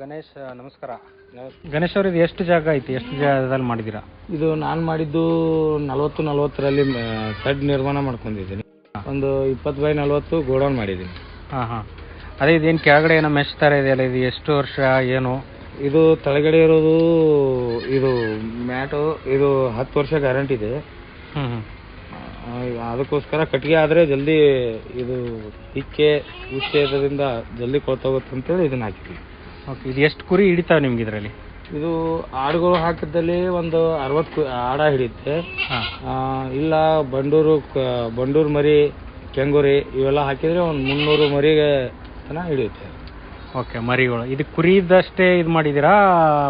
ಗಣೇಶ್ ನಮಸ್ಕಾರ. ಗಣೇಶ್ ಅವ್ರದ್ದು ಎಷ್ಟು ಜಾಗ ಐತಿ? ಎಷ್ಟು ಜಾಗದಲ್ಲಿ ಮಾಡಿದ್ದೀರಾ? ಇದು ನಾನು ಮಾಡಿದ್ದು ನಲವತ್ತು ನಲವತ್ತರಲ್ಲಿ ಸೆಡ್ ನಿರ್ಮಾಣ ಮಾಡ್ಕೊಂಡಿದ್ದೀನಿ. ಒಂದು ಇಪ್ಪತ್ತು ಬೈ ನಲವತ್ತು ಗೋಡೌನ್ ಮಾಡಿದ್ದೀನಿ. ಹಾಂ ಹಾಂ. ಅದೇ ಇದೇನು ಕೆಳಗಡೆ ಏನೋ ಮೆಶ್ ಥರ ಇದೆಯಲ್ಲ ಇದು ಎಷ್ಟು ವರ್ಷ ಏನು? ಇದು ತಳಗಡೆ ಇರೋದು ಇದು ಮ್ಯಾಟು ಇದು ಹತ್ತು ವರ್ಷ ಗ್ಯಾರಂಟಿ ಇದೆ. ಹ್ಞೂ ಹ್ಞೂ ಆ, ಅದಕ್ಕೋಸ್ಕರ ಕಟ್ಟಿಗೆ ಆದರೆ ಜಲ್ದಿ ಇದು ಹಿಕ್ಕೆ ಉಚ್ಚೇತದಿಂದ ಜಲ್ದಿ ಕೊಳ್ತೋಗುತ್ತೆ ಅಂತೇಳಿ ಇದನ್ನ ಹಾಕಿದ್ವಿ ಓಕೆ ಇದು ಎಷ್ಟು ಕುರಿ ಹಿಡಿತಾವೆ ನಿಮ್ಗೆ ಇದರಲ್ಲಿ? ಇದು ಆಡುಗಳು ಹಾಕಿದ್ದಲ್ಲಿ ಒಂದು ಅರವತ್ತು ಆಡ ಹಿಡಿಯುತ್ತೆ. ಆ, ಇಲ್ಲ ಬಂಡೂರು ಕ- ಬಂಡೂರು ಮರಿ ಕೆಂಗುರಿ ಇವೆಲ್ಲ ಹಾಕಿದ್ರೆ ಒಂದು ಮುನ್ನೂರು ಮರಿಗೆ ತನ ಹಿಡಿಯುತ್ತೆ. ಓಕೆ ಮರಿಗಳು. ಇದು ಕುರಿದಷ್ಟೇ ಇದು ಮಾಡಿದ್ದೀರಾ?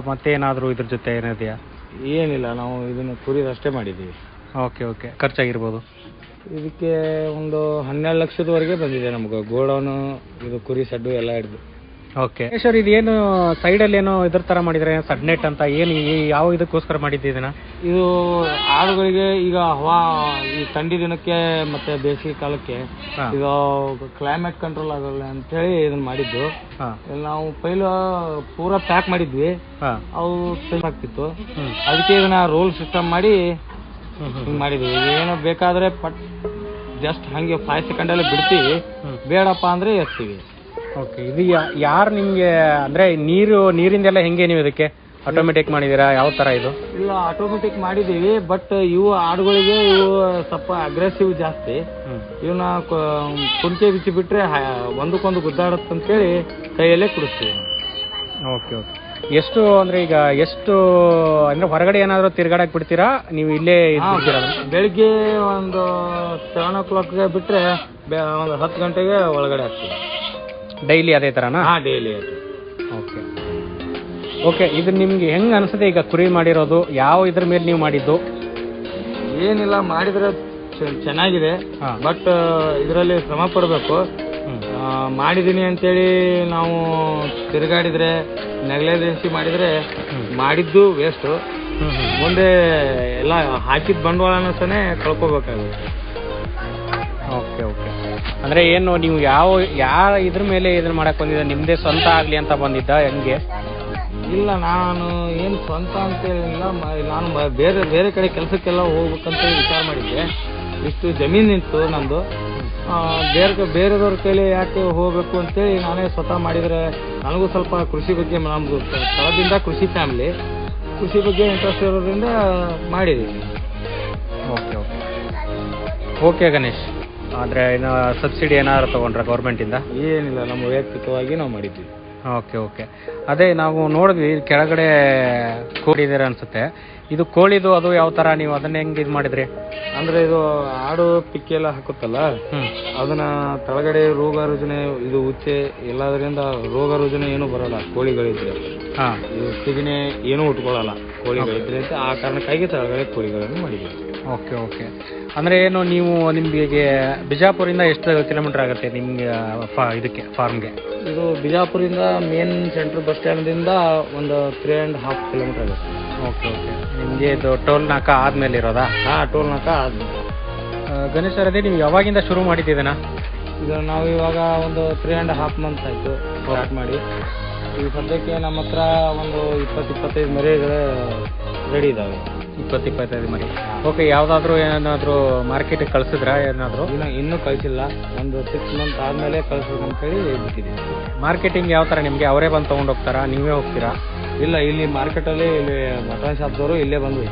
ಮತ್ತೇನಾದರೂ ಇದ್ರ ಜೊತೆ ಏನಿದೆಯಾ? ಏನಿಲ್ಲ ನಾವು ಇದನ್ನು ಕುರಿದಷ್ಟೇ ಮಾಡಿದ್ದೀವಿ. Okay okay. ಖರ್ಚಾಗಿರ್ಬೋದು? ಇದಕ್ಕೆ ಒಂದು ಹನ್ನೆರಡು ಲಕ್ಷದವರೆಗೆ ಬಂದಿದೆ ನಮ್ಗೆ. ಗೋಡೌನು ಇದು ಕುರಿ ಸಡ್ಡು ಎಲ್ಲ ಹಿಡಿದು. ಓಕೆ. ಸರ್ ಇದೇನು ಸೈಡಲ್ಲಿ ಏನೋ ಇದ್ರ ತರ ಮಾಡಿದ್ರೆ ಸಡ್ನೆಟ್ ಅಂತ ಏನು ಈ- ಯಾವ ಇದಕ್ಕೋಸ್ಕರ ಮಾಡಿದ್ದೀನ ಇದು ಆಡುಗಳಿಗೆ ಈಗ ಹವಾ ಈ ಥಂಡಿ ದಿನಕ್ಕೆ ಮತ್ತೆ ಬೇಸಿಗೆ ಕಾಲಕ್ಕೆ ಈಗ ಇದು ಕ್ಲೈಮೇಟ್ ಕಂಟ್ರೋಲ್ ಆಗಲ್ಲ ಅಂತೇಳಿ ಇದನ್ನ ಮಾಡಿದ್ದು. ಹಾಂ. ಇಲ್ಲಿ ನಾವು ಪೈಲು ಪೂರಾ ಪ್ಯಾಕ್ ಮಾಡಿದ್ವಿ. ಹಾಂ. ಅವು ಟೈಮ್ ಆಗ್ತಿತ್ತು. ಅದಕ್ಕೆ ಇದನ್ನ ರೋಲ್ ಸಿಸ್ಟಮ್ ಮಾಡಿ ಹಿಂಗ್ ಮಾಡಿದ್ವಿ. ಏನೋ ಬೇಕಾದ್ರೆ ಪಟ್ ಜಸ್ಟ್ ಹಂಗೆ ಫೈವ್ ಸೆಕೆಂಡಲ್ಲಿ ಬಿಡ್ತೀವಿ. ಬೇಡಪ್ಪ ಅಂದ್ರೆ ಎತ್ತೀವಿ. ಓಕೆ ಇದು ಯಾರು ನಿಮಗೆ ಅಂದರೆ ನೀರು ನೀರಿಂದೆಲ್ಲ ಹೆಂಗೆ ನೀವು ಇದಕ್ಕೆ ಆಟೋಮೆಟಿಕ್ ಮಾಡಿದ್ದೀರಾ ಯಾವ ಥರ ಇದು? ಇಲ್ಲ ಆಟೋಮೆಟಿಕ್ ಮಾಡಿದೀವಿ ಬಟ್ ಇವು ಆಡುಗಳಿಗೆ ಇವು ಸ್ವಲ್ಪ ಅಗ್ರೆಸಿವ್ ಜಾಸ್ತಿ. ಇವನ್ನ ಕುಂಟೆ ಬಿಚ್ಚಿ ಬಿಟ್ಟರೆ ಒಂದಕ್ಕೊಂದು ಗುದ್ದಾಡತ್ತಂತೇಳಿ ಕೈಯಲ್ಲೇ ಕುಡಿಸ್ತೀವಿ. ಓಕೆ ಓಕೆ ಎಷ್ಟು ಅಂದ್ರೆ ಈಗ ಎಷ್ಟು ಅಂದ್ರೆ ಹೊರಗಡೆ ಏನಾದರೂ ತಿರ್ಗಾಡಕ್ ಬಿಡ್ತೀರಾ? ನೀವು ಇಲ್ಲೇ ಬೆಳಿಗ್ಗೆ ಒಂದು ಸೆವೆನ್ ಓ ಕ್ಲಾಕ್ಗೆ ಬಿಟ್ರೆ ಒಂದು ಹತ್ತು ಗಂಟೆಗೆ ಒಳಗಡೆ ಹಾಕ್ತೀವಿ ಡೈಲಿ ಅದೇ ತರನಾ? ಹಾ ಡೈಲಿ ಓಕೆ ಓಕೆ ಇದು ನಿಮ್ಗೆ ಹೆಂಗ್ ಅನ್ಸುತ್ತೆ ಈಗ ಕುರಿ ಮಾಡಿರೋದು? ಯಾವ ಇದ್ರ ಮೇಲೆ ನೀವು ಮಾಡಿದ್ದು? ಏನಿಲ್ಲ ಮಾಡಿದ್ರೆ ಚೆ- ಚೆನ್ನಾಗಿದೆ. ಹಾಂ. ಬಟ್ ಇದರಲ್ಲಿ ಶ್ರಮ ಪಡಬೇಕು. ಮಾಡಿದೀನಿ ಅಂತೇಳಿ ನಾವು ತಿರುಗಾಡಿದ್ರೆ ನೆಗ್ಲೆಜೆನ್ಸಿ ಮಾಡಿದ್ರೆ ಮಾಡಿದ್ದು ವೇಸ್ಟು ಮುಂದೆ ಎಲ್ಲ ಹಾಕಿದ ಬಂಡವಾಳನ ಸನೇ ಕಳ್ಕೊಬೇಕಾಗುತ್ತೆ. ಅಂದರೆ ಏನು ನೀವು ಯಾವ ಯಾರ ಇದ್ರ ಮೇಲೆ ಇದನ್ನ ಮಾಡಕ್ ಬಂದಿದ್ದ? ನಿಮ್ಮದೇ ಸ್ವಂತ ಆಗಲಿ ಅಂತ ಬಂದಿದ್ದ ಹೆಂಗೆ? ಇಲ್ಲ ನಾನು ಏನು ಸ್ವಂತ ಅಂತೇಳಿಲ್ಲ ಮ- ನಾನು ಮ- ಬೇರೆ ಬೇರೆ ಕಡೆ ಕೆಲಸಕ್ಕೆಲ್ಲ ಹೋಗ್ಬೇಕಂತ ವಿಚಾರ ಮಾಡಿದ್ದೆ. ಇಷ್ಟು ಜಮೀನು ನಿಂತು ನಂದು. ಆ, ಬೇರೆ ಬೇರೆದವ್ರ ಕೈಲಿ ಯಾಕೆ ಹೋಗ್ಬೇಕು ಅಂತೇಳಿ ನಾನೇ ಸ್ವತಃ ಮಾಡಿದರೆ ನನಗೂ ಸ್ವಲ್ಪ ಕೃಷಿ ಬಗ್ಗೆ ನಮ್ಮದು ಸ್ಥಳದಿಂದ ಕೃಷಿ ಫ್ಯಾಮಿಲಿ ಕೃಷಿ ಬಗ್ಗೆ ಇಂಟ್ರೆಸ್ಟ್ ಇರೋದ್ರಿಂದ ಮಾಡಿದ್ದೀನಿ ಓಕೆ ಓಕೆ. ಓಕೆ ಗಣೇಶ್. ಆದರೆ ಇನ್ನು ಸಬ್ಸಿಡಿ ಏನಾದ್ರು ತೊಗೊಂಡ್ರೆ ಗೌರ್ಮೆಂಟಿಂದ? ಏನಿಲ್ಲ ನಮ್ಮ ವೈಯಕ್ತಿಕವಾಗಿ ನಾವು ಮಾಡಿದ್ವಿ ಓಕೆ ಓಕೆ. ಅದೇ ನಾವು ನೋಡಿದ್ವಿ ಕೆಳಗಡೆ ಕೂಡಿದಿರ ಅನ್ಸುತ್ತೆ. ಇದು ಕೋಳಿದು ಅದು ಯಾವ ತರ? ನೀವು ಅದನ್ನ ಹೆಂಗ್ ಇದು ಮಾಡಿದ್ರಿ? ಅಂದ್ರೆ ಇದು ಆಡು ಪಿಕ್ಕಿ ಎಲ್ಲ ಹಾಕುತ್ತಲ್ಲ? ಅದನ್ನ ತಳಗಡೆ ರೋಗ ರುಜನೆ ಇದು ಉಚ್ಚೆ ಎಲ್ಲದರಿಂದ ರೋಗ ರುಜಿನ ಏನು ಬರಲ್ಲ ಕೋಳಿಗಳಿದ್ರೆ. ಹಾಂ. ಇದು ಸಿಗಣೆ ಏನೂ ಉಟ್ಕೊಳ್ಳಲ್ಲ ಕೋಳಿಗಳಿದ್ರೆ ಅಂತ ಆ ಕಾರಣಕ್ಕಾಗಿ ತಳಗಡೆ ಕೋಳಿಗಳನ್ನು ಮಾಡಿದ್ದೀವಿ ಓಕೆ ಓಕೆ. ಅಂದ್ರೆ ಏನು ನೀವು ನಿಮಗೆ ಬಿಜಾಪುರಿಂದ ಎಷ್ಟು ಕಿಲೋಮೀಟರ್ ಆಗುತ್ತೆ ನಿಮ್ಗೆ ಇದಕ್ಕೆ ಫಾರ್ಮ್ಗೆ ಇದು ಬಿಜಾಪುರಿಂದ ಮೇನ್ ಸೆಂಟ್ರಲ್ ಬಸ್ ಸ್ಟ್ಯಾಂಡ್ದಿಂದ ಒಂದು ತ್ರೀ ಆ್ಯಂಡ್ ಹಾಫ್ ಕಿಲೋಮೀಟರ್ ಆಗುತ್ತೆ. Okay okay. ನಿಮಗೆ ಇದು ಟೋಲ್ ನಾಕ ಆದ್ಮೇಲೆ ಇರೋದಾ ಹಾ ಟೋಲ್ ನಾಕ ಆದ್ಮೇಲೆ. ಆ, ಗಣೇಶ್ ಸರ್ ಅದೇ ನೀವು ಯಾವಾಗಿಂದ ಶುರು ಮಾಡಿದ್ದೀನಾ ಇದು ನಾವು ಇವಾಗ ಒಂದು ತ್ರೀ ಆ್ಯಂಡ್ ಹಾಫ್ ಮಂತ್ ಆಯಿತು ಸ್ಟಾರ್ಟ್ ಮಾಡಿ. ಈಗ ಸದ್ಯಕ್ಕೆ ನಮ್ಮ ಹತ್ರ ಒಂದು ಇಪ್ಪತ್ತು ಇಪ್ಪತ್ತೈದು ಮರಿಗಳು ರೆಡಿ ಇದ್ದಾವೆ ಇಪ್ಪತ್ತು ಇಪ್ಪತ್ತೈದು ಮರಿ. ಓಕೆ ಯಾವುದಾದ್ರೂ ಏನಾದರೂ ಮಾರ್ಕೆಟಿಗೆ ಕಳಿಸಿದ್ರಾ ಏನಾದರೂ? ಇನ್ನು ಇನ್ನೂ ಕಳಿಸಿಲ್ಲ. ಒಂದು ಸಿಕ್ಸ್ ಮಂತ್ ಆದಮೇಲೆ ಕಳಿಸ್ಬೇಕು ಅಂತೇಳಿ ಬಿಟ್ಟಿದ್ದೀವಿ. ಮಾರ್ಕೆಟಿಂಗ್ ಯಾವ ಥರ ನಿಮಗೆ? ಅವರೇ ಬಂದು ತೊಗೊಂಡು ಹೋಗ್ತಾರಾ? ನೀವೇ ಹೋಗ್ತೀರಾ? ಇಲ್ಲ ಇಲ್ಲಿ ಮಾರ್ಕೆಟಲ್ಲಿ ಇಲ್ಲಿ ಮಟನ್ ಶಾಪ್ದವರು ಇಲ್ಲೇ ಬಂದು